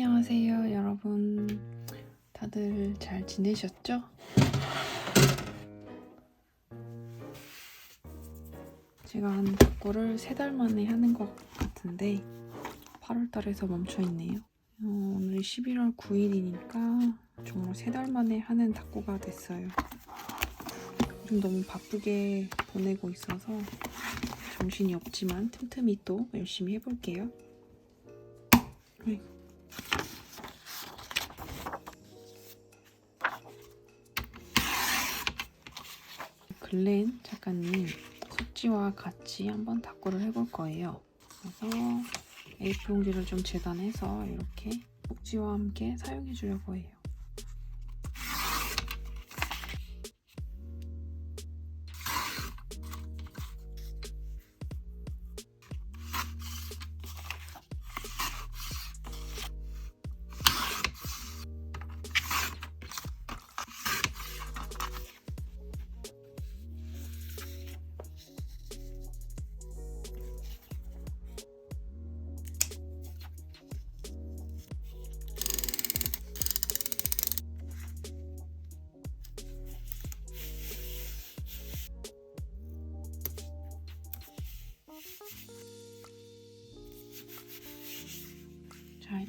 안녕하세요, 여러분. 다들 잘 지내셨죠? 제가 한 닭고를 세 달 만에 하는 것 같은데 8월 달에서 멈춰 있네요. 어, 오늘 11월 9일이니까 정말 세 달 만에 하는 닭고가 됐어요. 좀 너무 바쁘게 보내고 있어서 정신이 없지만 틈틈이 또 열심히 해볼게요. 아이고. 글렌 작가님 숙지와 같이 한번 닭고를 해볼 거예요. 그래서 A4 용지를 좀 재단해서 이렇게 숙지와 함께 사용해 주려고 해요.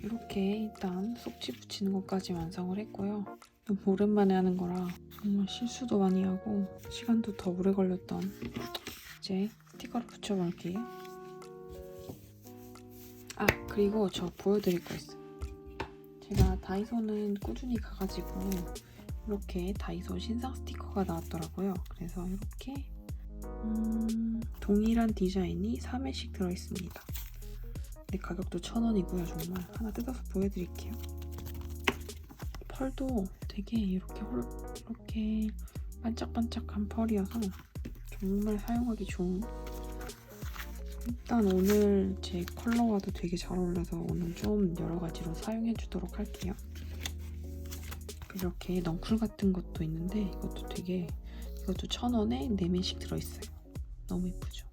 이렇게 일단 속지 붙이는 것까지 완성을 했고요. 오랜만에 하는 거라 정말 실수도 많이 하고 시간도 더 오래 걸렸던 이제 스티커를 붙여볼게요. 아 그리고 저 보여드릴 거 있어요. 제가 다이소는 꾸준히 가가지고 이렇게 다이소 신상 스티커가 나왔더라고요. 그래서 이렇게 음, 동일한 디자인이 3회씩 들어있습니다. 근데 가격도 천 원이고요. 정말 하나 뜯어서 보여드릴게요. 펄도 되게 이렇게 홀, 이렇게 반짝반짝한 펄이어서 정말 사용하기 좋은. 일단 오늘 제 컬러와도 되게 잘 어울려서 오늘 좀 여러 가지로 사용해 주도록 할게요. 이렇게 넝쿨 같은 것도 있는데 이것도 되게 이것도 천 원에 4매씩 들어있어요. 너무 예쁘죠?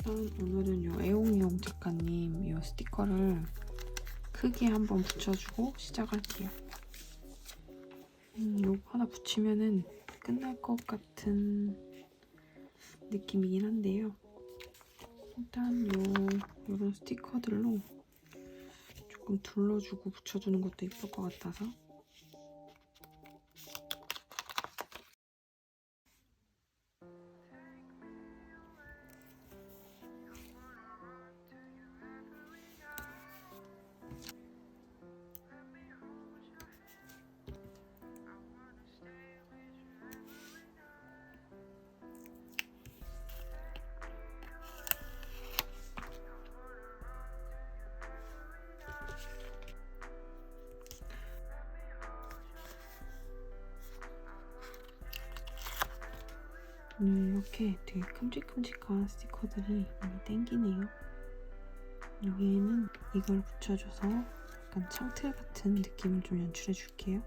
일단 오늘은 요 애옹이용 작가님 이 스티커를 크게 한번 붙여주고 시작할게요. 음, 요거 하나 붙이면은 끝날 것 같은 느낌이긴 한데요. 일단 요 요런 스티커들로 조금 둘러주고 붙여주는 것도 예쁠 것 같아서 오늘 이렇게 되게 큼직큼직한 스티커들이 많이 땡기네요. 여기에는 이걸 붙여줘서 약간 창틀 같은 느낌을 좀 연출해 줄게요.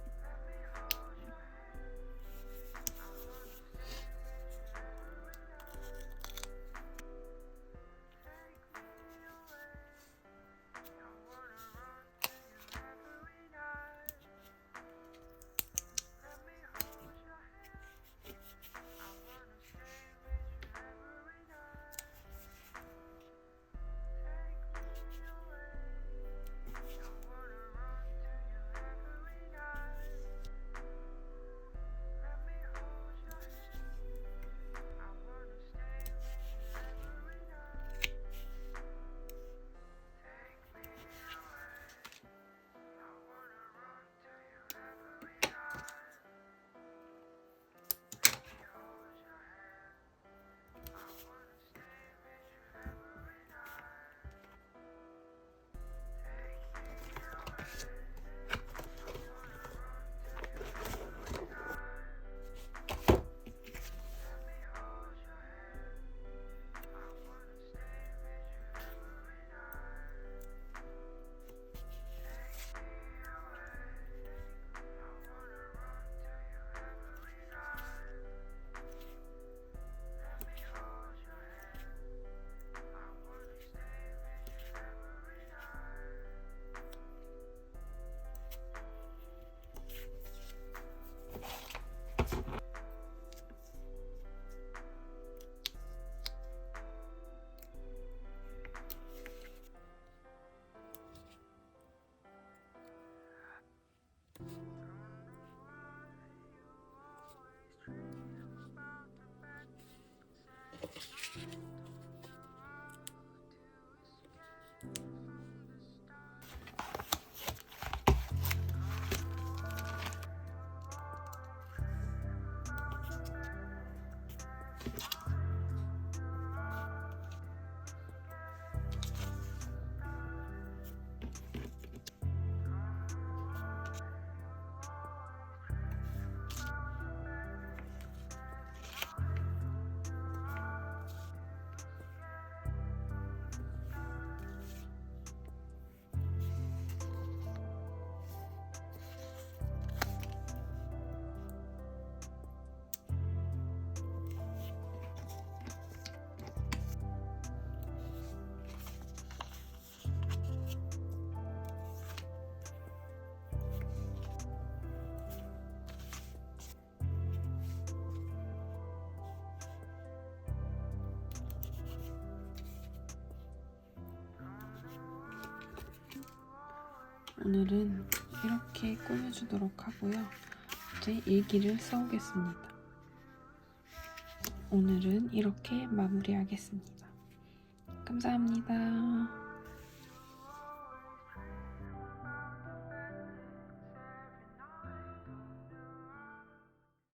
오늘은 이렇게 꾸며주도록 하고요. 이제 일기를 써오겠습니다. 오늘은 이렇게 마무리하겠습니다. 감사합니다.